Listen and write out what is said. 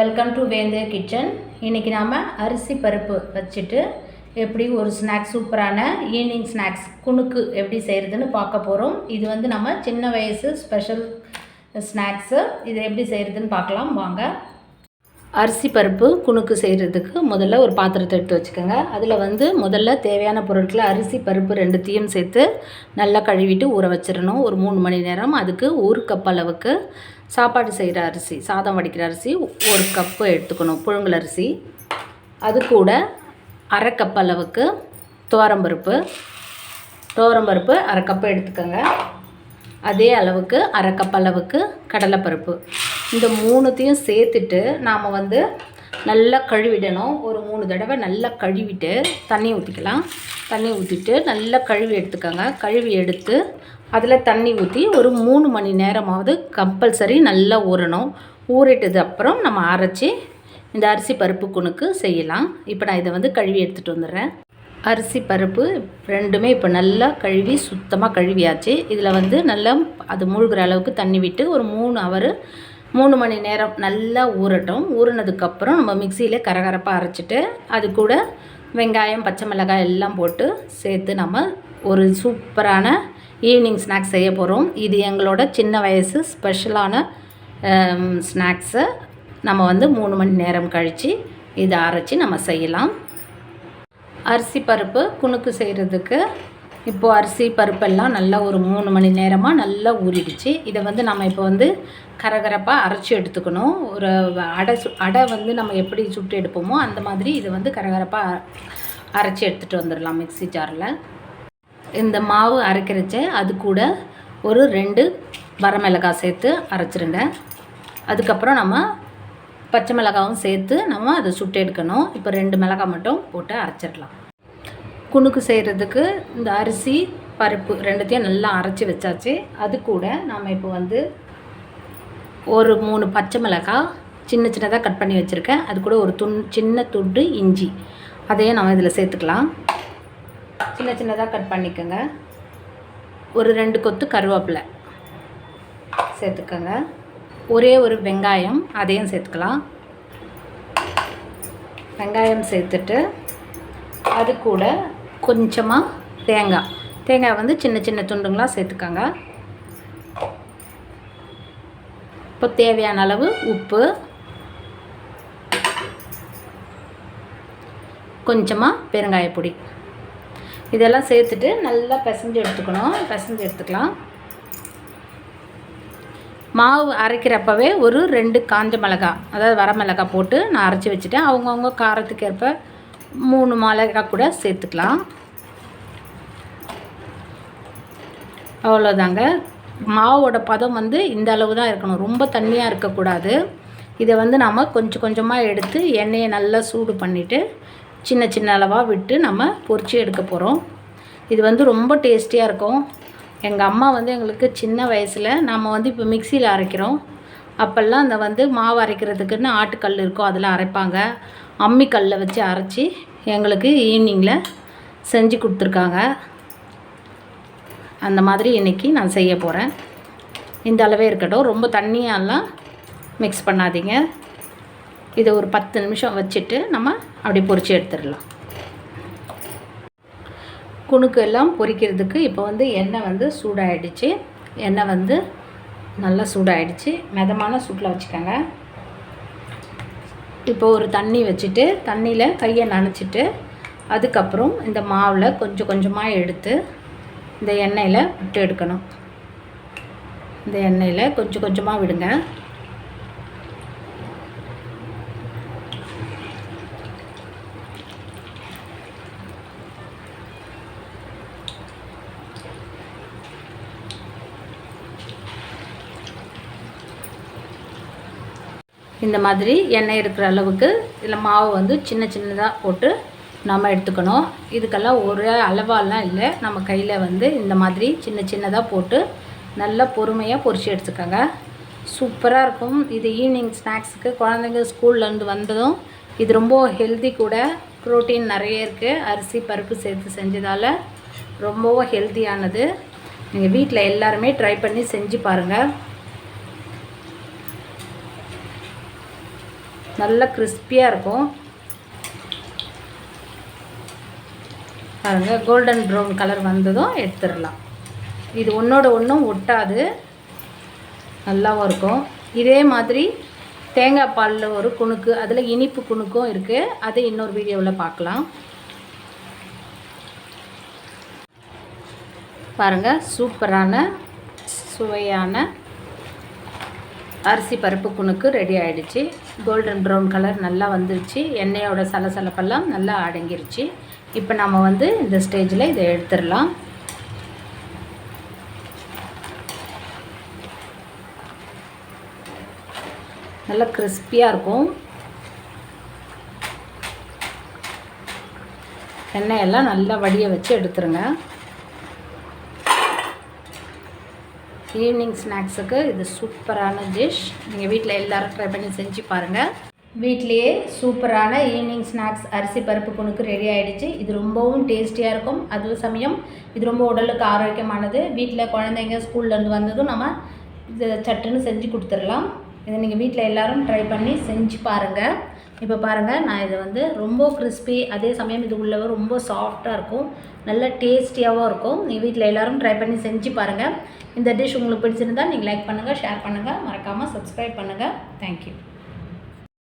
Welcome to வேந்தே kitchen இன்றைக்கி நாம் அரிசி பருப்பு வச்சுட்டு எப்படி ஒரு ஸ்நாக்ஸ் சூப்பரான ஈவினிங் ஸ்நாக்ஸ் குணுக்கு எப்படி செய்கிறதுன்னு பார்க்க போகிறோம் இது வந்து நம்ம சின்ன வயசு ஸ்பெஷல் ஸ்நாக்ஸு இது எப்படி செய்கிறதுன்னு பார்க்கலாம். வாங்க. அரிசி பருப்பு குணுக்கு செய்கிறதுக்கு முதல்ல ஒரு பாத்திரத்தை எடுத்து வச்சுக்கோங்க. அதில் வந்து முதல்ல தேவையான பொருட்களை அரிசி பருப்பு ரெண்டுத்தையும் சேர்த்து நல்லா கழுவிட்டு ஊற வச்சிடணும். ஒரு மூணு மணி நேரம். அதுக்கு ஒரு கப் அளவுக்கு சாப்பாடு செய்கிற அரிசி சாதம் வடிக்கிற அரிசி ஒரு கப்பு எடுத்துக்கணும் புழுங்கல் அரிசி. அது கூட அரை கப் அளவுக்கு துவரம்பருப்பு துவரம்பருப்பு அரை கப்பு எடுத்துக்கோங்க. அதே அளவுக்கு அரை கப் அளவுக்கு கடலைப்பருப்பு. இந்த மூணுத்தையும் சேர்த்துட்டு நாம் வந்து நல்லா கழுவிடணும். ஒரு மூணு தடவை நல்லா கழுவிட்டு தண்ணி ஊற்றிக்கலாம் தண்ணி ஊற்றிட்டு நல்லா கழுவி எடுத்துக்கோங்க. கழுவி எடுத்து அதில் தண்ணி ஊற்றி ஒரு மூணு மணி நேரமாவது கம்பல்சரி நல்லா ஊறணும். ஊறிட்டது அப்புறம் நம்ம அரைச்சி இந்த அரிசி பருப்பு குணுக்கு செய்யலாம். இப்போ நான் இதை வந்து கழுவி எடுத்துகிட்டு வந்துடுறேன். அரிசி பருப்பு ரெண்டுமே இப்போ நல்லா கழுவி சுத்தமாக கழுவியாச்சு. இதில் வந்து நல்லா அது மூழ்கிற அளவுக்கு தண்ணி விட்டு ஒரு மூணு அவர் மூணு மணி நேரம் நல்லா ஊறட்டும். ஊறினதுக்கப்புறம் நம்ம மிக்சியில் கரகரப்பாக அரைச்சிட்டு அது கூட வெங்காயம் பச்சை மிளகாய் எல்லாம் போட்டு சேர்த்து நம்ம ஒரு சூப்பரான ஈவினிங் ஸ்நாக்ஸ் செய்ய போகிறோம் இது எங்களோட சின்ன வயசு ஸ்பெஷலான ஸ்நாக்ஸை um, நம்ம வந்து மூணு மணி நேரம் கழித்து இதை அரைச்சி நம்ம செய்யலாம். அரிசி பருப்பு குணுக்கு செய்கிறதுக்கு இப்போது அரிசி பருப்பெல்லாம் நல்லா ஒரு மூணு மணி நேரமாக நல்லா ஊறிடுச்சு. இதை வந்து நம்ம இப்போ வந்து கரகரப்பாக அரைச்சி எடுத்துக்கணும். ஒரு அடை சு அடை வந்து நம்ம எப்படி சுட்டு எடுப்போமோ அந்த மாதிரி இதை வந்து கரகரப்பாக அரைச்சி எடுத்துகிட்டு வந்துடலாம் மிக்ஸி ஜாரில். இந்த மாவு அரைக்கிறச்ச அது கூட ஒரு ரெண்டு வரமிளகாய் சேர்த்து அரைச்சிருங்க. அதுக்கப்புறம் நம்ம பச்சை மிளகாவும் சேர்த்து நம்ம அதை சுட்டு எடுக்கணும். இப்போ ரெண்டு மிளகாய் மட்டும் போட்டு அரைச்சிடலாம். குணுக்கு செய்கிறதுக்கு இந்த அரிசி பருப்பு ரெண்டுத்தையும் நல்லா அரைச்சி வச்சாச்சு. அது கூட நாம் இப்போ வந்து ஒரு மூணு பச்சை மிளகாய் சின்ன சின்னதாக கட் பண்ணி வச்சுருக்கேன். அது கூட ஒரு துண் சின்ன துண்டு இஞ்சி. அதையும் நம்ம இதில் சேர்த்துக்கலாம். சின்ன சின்னதாக கட் பண்ணிக்கோங்க. ஒரு ரெண்டு கொத்து கருவேப்பிலை சேர்த்துக்கோங்க. ஒரே ஒரு வெங்காயம் அதையும் சேர்த்துக்கலாம். வெங்காயம் சேர்த்துட்டு அது கூட கொஞ்சமாக தேங்காய். தேங்காய் வந்து சின்ன சின்ன துண்டுங்களாக சேர்த்துக்கோங்க. இப்போ தேவையான அளவு உப்பு கொஞ்சமாக பெருங்காயப்பொடி. இதெல்லாம் சேர்த்துட்டு நல்லா பிசைஞ்சு எடுத்துக்கணும். பிசைஞ்சு எடுத்துக்கலாம். மாவு அரைக்கிறப்பவே ஒரு ரெண்டு காஞ்ச மிளகா அதாவது வர மிளகாய் போட்டு நான் அரைச்சி வச்சுட்டேன். அவங்கவுங்க காரத்துக்கு ஏற்ப மூணு மிளகாய் கூட சேர்த்துக்கலாம். அவ்வளோதாங்க மாவோட பதம் வந்து இந்த அளவு தான் இருக்கணும். ரொம்ப தண்ணியாக இருக்கக்கூடாது. இதை வந்து நாம் கொஞ்சம் கொஞ்சமாக எடுத்து எண்ணெயை நல்லா சூடு பண்ணிவிட்டு சின்ன சின்ன அளவாக விட்டு நம்ம பொறிச்சு எடுக்க போகிறோம் இது வந்து ரொம்ப டேஸ்டியாக இருக்கும். எங்கள் அம்மா வந்து எங்களுக்கு சின்ன வயசில் நம்ம வந்து இப்போ மிக்சியில் அரைக்கிறோம். அப்போல்லாம் அந்த வந்து மாவு அரைக்கிறதுக்குன்னு ஆட்டுக்கல் இருக்கும் அதில் அரைப்பாங்க. அம்மிக்கல்லில் வச்சு அரைச்சி எங்களுக்கு ஈவினிங்கில் செஞ்சு கொடுத்துருக்காங்க. அந்த மாதிரி இன்றைக்கி நான் செய்ய போகிறேன் இந்த அளவே இருக்கட்டும். ரொம்ப தண்ணியெல்லாம் மிக்ஸ் பண்ணாதீங்க. இதை ஒரு பத்து நிமிஷம் வச்சுட்டு நம்ம அப்படி பொறிச்சு எடுத்துடலாம். குணுக்கு எல்லாம் பொரிக்கிறதுக்கு இப்போ வந்து எண்ணெய் வந்து சூடாயிடுச்சு. எண்ணெய் வந்து நல்லா சூடாயிடுச்சு. மிதமான சூட்டில் வச்சுக்கோங்க. இப்போ ஒரு தண்ணி வச்சுட்டு தண்ணியில் கையை நனைச்சிட்டு அதுக்கப்புறம் இந்த மாவில் கொஞ்சம் கொஞ்சமாக எடுத்து இந்த எண்ணெயில் விட்டு எடுக்கணும். இந்த எண்ணெயில் கொஞ்சம் கொஞ்சமாக விடுங்க. இந்த மாதிரி எண்ணெய் இருக்கிற அளவுக்கு இதில் மாவு வந்து சின்ன சின்னதாக போட்டு நம்ம எடுத்துக்கணும். இதுக்கெல்லாம் ஒரே அளவாலாம் இல்லை. நம்ம கையில் வந்து இந்த மாதிரி சின்ன சின்னதாக போட்டு நல்லா பொறுமையாக பொறிச்சு எடுத்துக்கோங்க. சூப்பராக இருக்கும். இது ஈவினிங் ஸ்நாக்ஸுக்கு குழந்தைங்க ஸ்கூல்லேருந்து வந்ததும் இது ரொம்ப ஹெல்தி கூட. ப்ரோட்டீன் நிறைய இருக்குது அரிசி பருப்பு சேர்த்து செஞ்சதால் ரொம்பவும் ஹெல்த்தியானது நீங்கள் வீட்டில் எல்லாருமே ட்ரை பண்ணி செஞ்சு பாருங்கள் நல்லா கிறிஸ்பியாக இருக்கும். பாருங்கள் கோல்டன் ப்ரௌன் கலர் வந்ததும் எடுத்துடலாம். இது ஒன்றோட ஒன்றும் ஒட்டாது. நல்லாவும் இருக்கும். இதே மாதிரி தேங்காய் பாலில் ஒரு குணுக்கு அதில் இனிப்பு குணுக்கும் இருக்குது அது இன்னொரு வீடியோவில் பார்க்கலாம். பாருங்கள் சூப்பரான சுவையான அரிசி பருப்பு குணுக்கு ரெடி ஆகிடுச்சு கோல்டன் ப்ரௌன் கலர் நல்லா வந்துருச்சு. எண்ணெயோட சலசலப்பெல்லாம் நல்லா அடங்கிருச்சு. இப்போ நம்ம வந்து இந்த ஸ்டேஜில் இதை எடுத்துடலாம். நல்லா கிறிஸ்பியாக இருக்கும். எண்ணெயெல்லாம் நல்லா வடிய வச்சு எடுத்துருங்க. ஈவினிங் ஸ்நாக்ஸுக்கு இது சூப்பரான டிஷ். நீங்கள் வீட்டில் எல்லோரும் ட்ரை பண்ணி செஞ்சு பாருங்கள் வீட்லேயே சூப்பரான ஈவினிங் ஸ்நாக்ஸ் அரிசி பருப்பு புணுக்கு ரெடி ஆகிடுச்சு இது ரொம்பவும் டேஸ்டியாக இருக்கும். அது சமயம். இது ரொம்ப உடலுக்கு ஆரோக்கியமானது. வீட்டில் குழந்தைங்க ஸ்கூல்லேருந்து வந்ததும் நம்ம இது சட்டுன்னு செஞ்சு கொடுத்துடலாம். இதை நீங்கள் வீட்டில் எல்லோரும் ட்ரை பண்ணி செஞ்சு பாருங்கள் இப்போ பாருங்கள் நான் இதை வந்து ரொம்ப கிறிஸ்பி அதே சமயம் இது உள்ளவ ரொம்ப சாஃப்டாக இருக்கும். நல்ல டேஸ்டியாகவும் இருக்கும். நீங்கள் வீட்டில் எல்லோரும் ட்ரை பண்ணி செஞ்சு பாருங்கள் இந்த டிஷ் உங்களுக்கு பிடிச்சிருந்தால் நீங்கள் லைக் பண்ணுங்கள் ஷேர் பண்ணுங்கள் மறக்காமல் சப்ஸ்கிரைப் பண்ணுங்கள் தேங்க்யூ